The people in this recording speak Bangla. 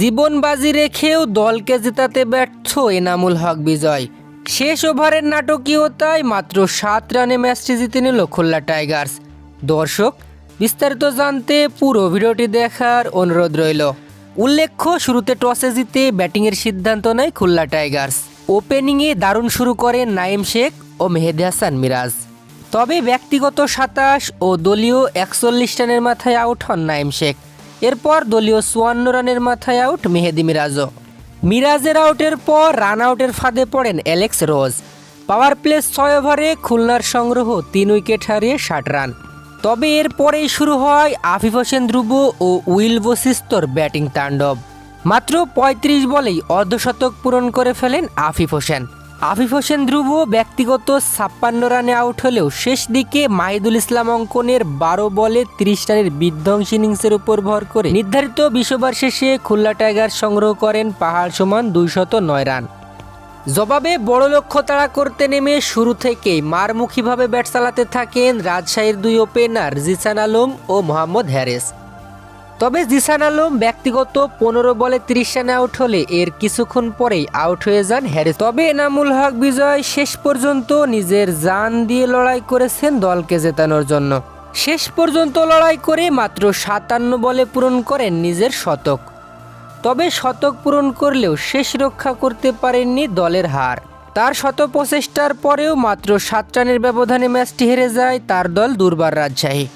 জীবন বাজি রেখেও দলকে জেতাতে ব্যর্থ এনামুল হক বিজয়। শেষ ওভারের নাটকীয়তায় মাত্র সাত রানে ম্যাচটি জিতে নিল খুলনা টাইগার্স। দর্শক, বিস্তারিত জানতে পুরো ভিডিওটি দেখার অনুরোধ রইল। উল্লেখ্য, শুরুতে টসে জিতে ব্যাটিংয়ের সিদ্ধান্ত নেয় খুলনা টাইগার্স। ওপেনিংয়ে দারুণ শুরু করেন নাইম শেখ ও মেহেদি হাসান মিরাজ। তবে ব্যক্তিগত সাতাশ ও দলীয় একচল্লিশ রানের মাথায় আউট হন নাইম শেখ। এরপর দলীয় চুয়ান্ন রানের মাথায় আউট মেহেদি মিরাজও। মিরাজের আউটের পর রান আউটের ফাঁদে পড়েন অ্যালেক্স রোজ। পাওয়ার প্লে ছয় ওভারে খুলনার সংগ্রহ তিন উইকেট হারিয়ে ষাট রান। তবে এরপরেই শুরু হয় আফিফ হোসেন ধ্রুব ও উইল বশিস্তর ব্যাটিং তাণ্ডব। মাত্র ৩৫ বলেই অর্ধশতক পূরণ করে ফেলেন আফিফ হোসেন। আফিফ হোসেন ধ্রুব ব্যক্তিগত ছাপ্পান্ন রানে আউট হলেও শেষ দিকে মাহিদুল ইসলাম অঙ্কনের বারো বলে তিরিশ রানের বিধ্বংসী ইনিংসের উপর ভর করে নির্ধারিত বিশ্ববার শেষে খুলনা টাইগার সংগ্রহ করেন পাহাড় সমান দুইশত নয় রান। জবাবে বড় লক্ষ্য তাড়া করতে নেমে শুরু থেকেই মারমুখীভাবে ব্যাট চালাতে থাকেন রাজশাহীর দুই ওপেনার জিসান আলম ও মোহাম্মদ হ্যারিস। তবে জিসান আলম ব্যক্তিগত পনেরো বলে তিরিশ রানে আউট হলে এর কিছুক্ষণ পরেই আউট হয়ে যান হ্যারিস। তবে এনামুল হক বিজয় শেষ পর্যন্ত নিজের জান দিয়ে লড়াই করেছেন দলকে জেতানোর জন্য। শেষ পর্যন্ত লড়াই করে মাত্র সাতান্ন বলে পূরণ করেন নিজের শতক। তবে শতক পূরণ করলেও শেষ রক্ষা করতে পারেননি দলের হার। তার শত প্রচেষ্টার পরেও মাত্র সাত রানের ব্যবধানে ম্যাচটি হেরে যায় তার দল দুর্বার রাজশাহী।